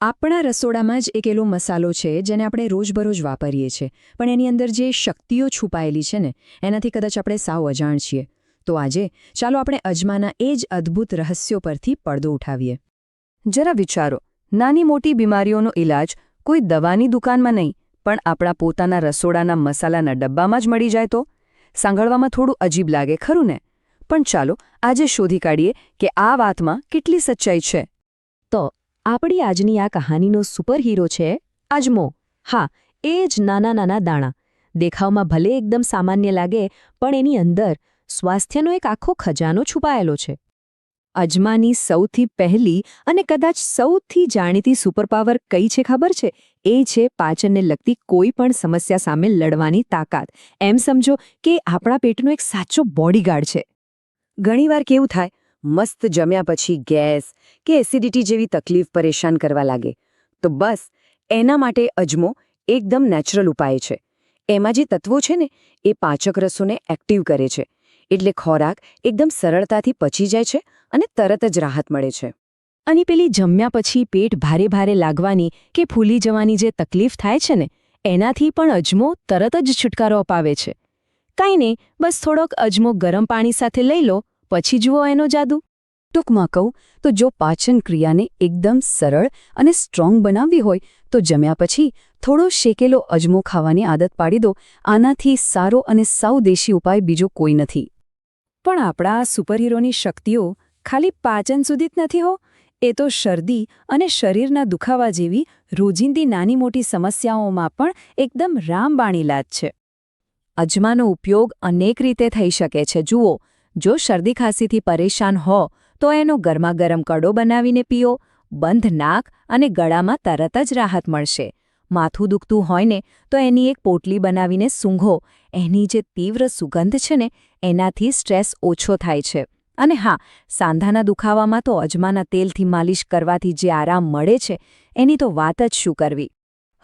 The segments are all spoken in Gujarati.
આપણા રસોડામાં જ એક એલો મસાલો છે, જેને આપણે રોજબરોજ વાપરીએ છીએ. પણ એની અંદર જે શક્તિઓ છુપાયેલી છે ને, એનાથી કદાચ આપણે સાવ અજાણ છીએ. તો આજે, ચાલો આપણે અજમાના એ જ અદ્ભુત રહસ્યો પરથી પડદો ઉઠાવીએ. જરા વિચારો, નાની મોટી બીમારીઓનો ઇલાજ કોઈ દવાની દુકાનમાં નહીં, પણ આપણા પોતાના રસોડાના મસાલાના ડબ્બામાં જ મળી જાય તો? સાંભળવામાં થોડું અજીબ લાગે, ખરું ને? પણ ચાલો, આજે શોધી કાઢીએ કે આ વાતમાં કેટલી સચ્ચાઈ છે. તો આપણી આજની આ કહાનીનો સુપરહીરો છે અજમો. હા, એ જ નાના નાના દાણા. દેખાવમાં ભલે એકદમ સામાન્ય લાગે, પણ એની અંદર સ્વાસ્થ્યનો એક આખો ખજાનો છુપાયેલો છે. અજમાની સૌથી પહેલી અને કદાચ સૌથી જાણીતી સુપરપાવર કઈ છે ખબર છે? એ છે પાચનને લગતી કોઈ પણ સમસ્યા સામે લડવાની તાકાત. એમ સમજો કે આપણા પેટનો એક સાચો બોડીગાર્ડ છે. ઘણીવાર કેવું થાય મસ્ત જમ્યા પછી ગેસ કે એસિડિટી જેવી તકલીફ પરેશાન કરવા લાગે. તો બસ, એના માટે અજમો એકદમ નેચરલ ઉપાય છે. એમાં જે તત્વો છે ને, એ પાચક રસોને એક્ટિવ કરે છે. એટલે ખોરાક એકદમ સરળતાથી પચી જાય છે અને તરત જ રાહત મળે છે. અને પેલી જમ્યા પછી પેટ ભારે ભારે લાગવાની કે ફૂલી જવાની જે તકલીફ થાય છે ને, એનાથી પણ અજમો તરત જ છુટકારો અપાવે છે. કાંઈ નહીં, બસ થોડોક અજમો ગરમ પાણી સાથે લઈ લો પછી જુઓ એનો જાદુ. ટૂંકમાં કહું, તો જો પાચન ક્રિયાને એકદમ સરળ અને સ્ટ્રોંગ બનાવવી હોય, તો જમ્યા પછી થોડો શેકેલો અજમો ખાવાની આદત પાડી દો. આનાથી સારો અને સાવ દેશી ઉપાય બીજો કોઈ નથી. પણ આપણા સુપરહીરોની શક્તિઓ ખાલી પાચન સુધી જ નથી હો. એ તો શરદી અને શરીરના દુખાવા જેવી રોજિંદી નાની મોટી સમસ્યાઓમાં પણ એકદમ રામબાણીલા જ છે. અજમાનો ઉપયોગ અનેક રીતે થઈ શકે છે. જુઓ જો શરદી ખાંસીથી પરેશાન હો, તો એનો ગરમાગરમ કડો બનાવીને પીઓ, બંધ નાક અને ગળામાં તરત જ રાહત મળશે. માથું દુખતું હોય ને તો એની એક પોટલી બનાવીને સૂંઘો. એની જે તીવ્ર સુગંધ છે ને, એનાથી સ્ટ્રેસ ઓછો થાય છે. અને હા, સાંધાના દુખાવામાં તો અજમાના તેલથી માલિશ કરવાથી જે આરામ મળે છે, એની તો વાત જ શું કરવી?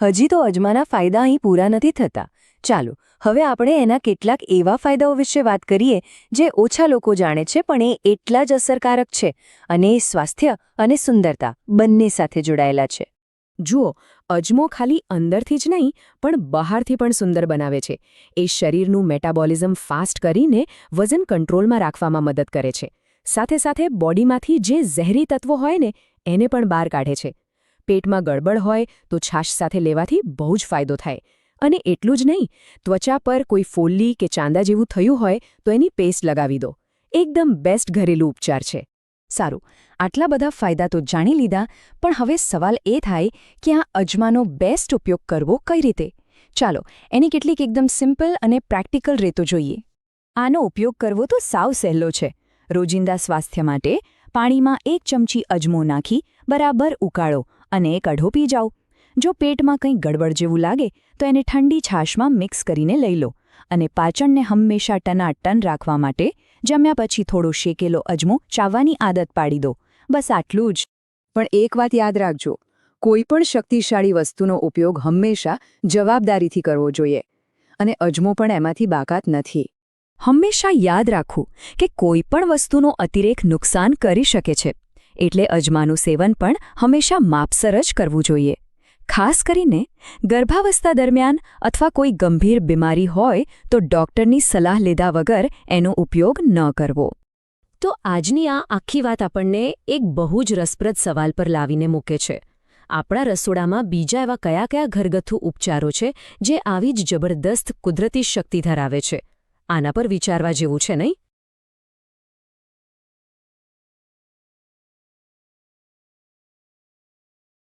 હજી તો અજમાના ફાયદા અહીં પૂરા નથી થતા. ચાલો, હવે આપણે એના કેટલાક એવા ફાયદાઓ વિશે વાત કરીએ, જે ઓછા લોકો જાણે છે, પણ એ એટલા જ અસરકારક છે અને એ સ્વાસ્થ્ય અને સુંદરતા બંને સાથે જોડાયેલા છે. જુઓ, અજમો ખાલી અંદરથી જ નહીં, પણ બહારથી પણ સુંદર બનાવે છે. એ શરીરનું મેટાબોલિઝમ ફાસ્ટ કરીને વજન કંટ્રોલમાં રાખવામાં મદદ કરે છે. સાથે સાથે બોડીમાંથી જે ઝેરી તત્વો હોય ને, એને પણ બહાર કાઢે છે. પેટમાં ગડબડ હોય તો છાશ સાથે લેવાથી બહુ જ ફાયદો થાય. અને એટલું જ નહીં, ત્વચા પર કોઈ ફોલ્લી કે ચાંદા જેવું થયું હોય તો એની પેસ્ટ લગાવી દો. એકદમ બેસ્ટ ઘરેલું ઉપચાર છે. સારું, આટલા બધા ફાયદા તો જાણી લીધા, પણ હવે સવાલ એ થાય કે આ અજમાનો બેસ્ટ ઉપયોગ કરવો કઈ રીતે? ચાલો, એની કેટલીક એકદમ સિમ્પલ અને પ્રેક્ટિકલ રીતો જોઈએ. આનો ઉપયોગ કરવો તો સાવ સહેલો છે. રોજિંદા સ્વાસ્થ્ય માટે પાણીમાં એક ચમચી અજમો નાખી, બરાબર ઉકાળો અને એક અઢો પી જાઓ. જો પેટમાં કંઈ ગડબડ જેવું લાગે, તો એને ઠંડી છાશમાં મિક્સ કરીને લઈ લો અને પાચનને હંમેશા ટનાટન રાખવા માટે જમ્યા પછી થોડો શેકેલો અજમો ચાવવાની આદત પાડી દો. બસ આટલું જ. પણ એક વાત યાદ રાખજો, કોઈ પણ શક્તિશાળી વસ્તુનો ઉપયોગ હંમેશા જવાબદારીથી કરવો જોઈએ અને અજમો પણ એમાંથી બાકાત નથી. હંમેશા યાદ રાખવું કે કોઈ પણ વસ્તુનો અતિરેક નુકસાન કરી શકે છે, એટલે અજમાનું સેવન પણ હંમેશા માપસર જ કરવું જોઈએ. ખાસ કરીને ગર્ભાવસ્થા દરમિયાન અથવા કોઈ ગંભીર બીમારી હોય તો ડોક્ટરની સલાહ લીધા વગર એનો ઉપયોગ ન કરવો. તો આજની આ આખી વાત આપણને એક બહુ જ રસપ્રદ સવાલ પર લાવીને મૂકે છે. આપણા રસોડામાં બીજા એવા કયા કયા ઘરગથ્થુ ઉપચારો છે જે આવી જ જબરદસ્ત કુદરતી શક્તિ ધરાવે છે? આના પર વિચારવા જેવું છે નહીં?